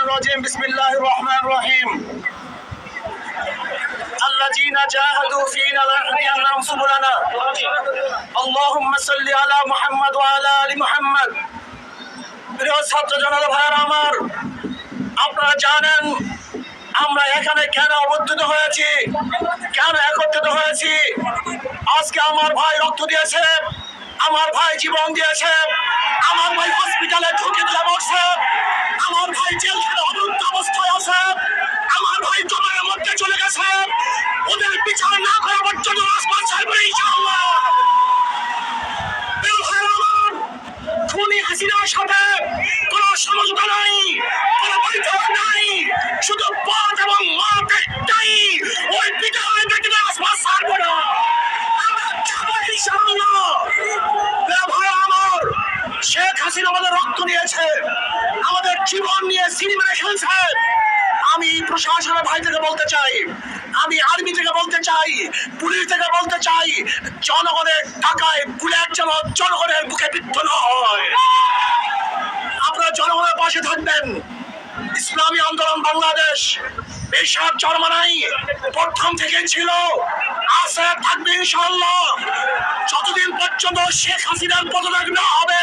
الرجيم بسم الله الرحمن الرحيم الذين جاهدوا فينا لنهدينهم سبلنا اللهم صل على محمد وعلى ال محمد প্রিয় ছাত্র জনতা ভাইয়ের আমার আপনারা জানেন আমরা এখানে কেন অবদ্ধত হয়েছি কেন একত্রিত হয়েছি আজকে আমার ভাই রক্ত দিয়েছে আমার ভাই জীবন দিয়েছে আমার ভাই হসপিটালে ঢুকে দিলে বসছে আমার ভাই জেলখানে অবরুদ্ধ অবস্থায় আছে। আমার ভাই জমায়ের মধ্যে চলে গেছে। ওদের বিচার না করা পর্যন্ত রাজপথ ছাড়বে ইনশাআল্লাহ। খুনি হাসিনার সাথে কোনো সমঝোতা নাই কোনো বৈঠক নাই শুধু পথ এবং মত একটাই ওই বিজয় ব্যক্তিকে আসবাস ছাড়বো না আমরা যাব ইনশাআল্লাহ। প্রিয় ভাই আমার, শেখ হাসিনা আমাদের রক্ত নিয়েছে আমাদের জীবন নিয়ে সিনেমা আমি প্রশাসনের ভাই থেকে বলতে চাই। আমি আর্মি থেকে বলতে চাই। পুলিশ থেকে বলতে চাই। জনগণের টাকায় জনগণের বুকে বিদ্ধ না হয়। আপনারা জনগণের পাশে থাকবেন। ইসলামী আন্দোলন বাংলাদেশ এইসব জন্মানাই প্রথম থেকে ছিল। আছে থাকবে ইনশাল্লাহ পর্যন্ত শেখ হাসিনার পদত্যাগ না হবে।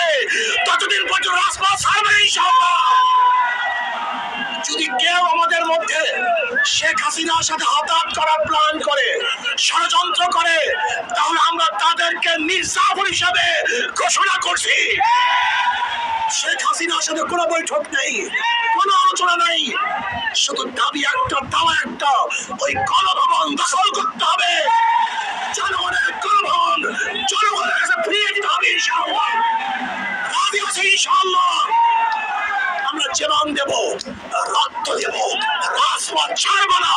ততদিন পর্যন্ত যদি কেউ আমাদের মধ্যে শেখ হাসিনার সাথে হাতাহাত করার প্ল্যান করে, ষড়যন্ত্র করে, তাহলে আমরা তাদেরকে নির্যাতন হিসাবে ঘোষণা করছি। শেখ হাসিনার সাথে কোনো বৈঠক নেই, কোনো আলোচনা নেই। শুধু দাবি একটা, দাওয়া একটা, ওই গণভবন দখল করতে হবে। জনগণের গণভবন জনগণের কাছে ফিরিয়ে দিতে হবে, ইনশাআল্লাহ। আছে, ইনশাআল্লাহ। আমরা জীবন দেব রক্ত দেব, রাজপথ ছাড়বো না।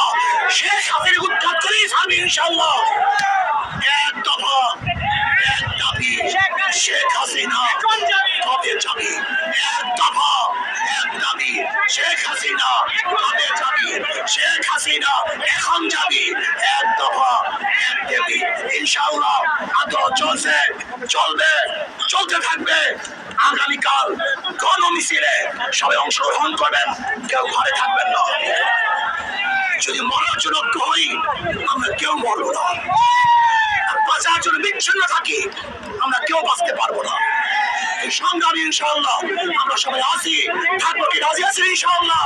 শেখ হাসিনা উদ্ধার করেই ছাড়বে ইনশাল্লাহ এক দফা, এক শেখ হাসিনা কবে শেখ হাসিনা কবে যাবি? এখন যাবি। এক দফা, এক দেবী, ইনশাআল্লাহ। চলছে, চলবে, চলতে থাকবে। আগামীকাল গণ মিছিলে সবাই অংশগ্রহণ করবেন, কেউ ঘরে থাকবেন না। যদি মরার জন্য ঐক্য হই, আমরা কেউ মরবো না। বাঁচার জন্য বিচ্ছিন্ন থাকি, আমরা কেউ বাঁচতে পারব না। সংগ্রামী ইনশাআল্লাহ আমরা সবাই আছি, থাকব কি রাজি আছি ইনশাআল্লাহ?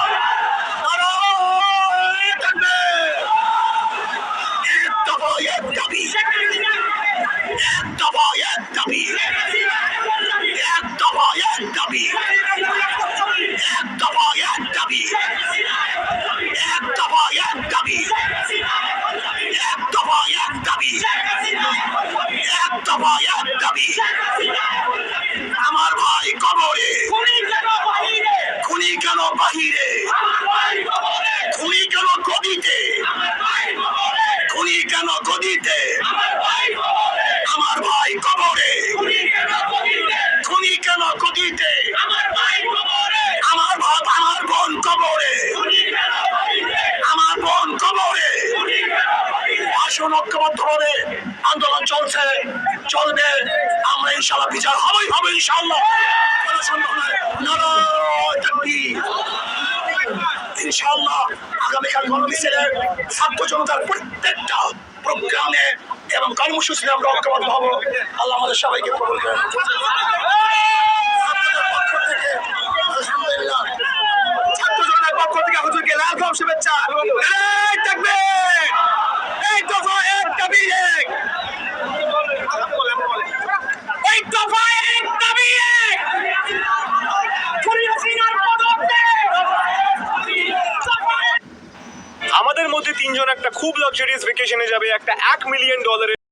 এক দাবি আমার ভাই কবরে খুনি কেন বাহিরে খুনি কেন গদিতে খুনি কেন গদিতে আমার ভাই কবরে খুনি কেন গদিতে আমার ভাব আমার বোন কবরে আমার বোন কবরে আসুন ঐক্যবদ্ধ হবে আন্দোলন চলছে। চলবে। আমরা ইনশাল্লাহ বিচার হবেই হবে ইনশাল্লাহ কোনো। ইনশাআল্লাহ আগামীকাল গণমিছিলে ছাত্র জনতার প্রত্যেকটা প্রোগ্রামে এবং কর্মসূচিতে আমরা ঐক্যবদ্ধ হব। আল্লাহ আমাদের সবাইকে কবুল করেন আপনাদের পক্ষ থেকে আলহামদুলিল্লাহ ছাত্র জনতার পক্ষ থেকে হুজুরকে লাল খাম শুভেচ্ছা এই তাকবীর এই দফা এক দাবি এক এই দফা এক দাবি এক আমাদের মধ্যে তিনজন একটা খুব লাক্সারিয়াস ভেকেশনে যাবে একটা এক মিলিয়ন ডলারের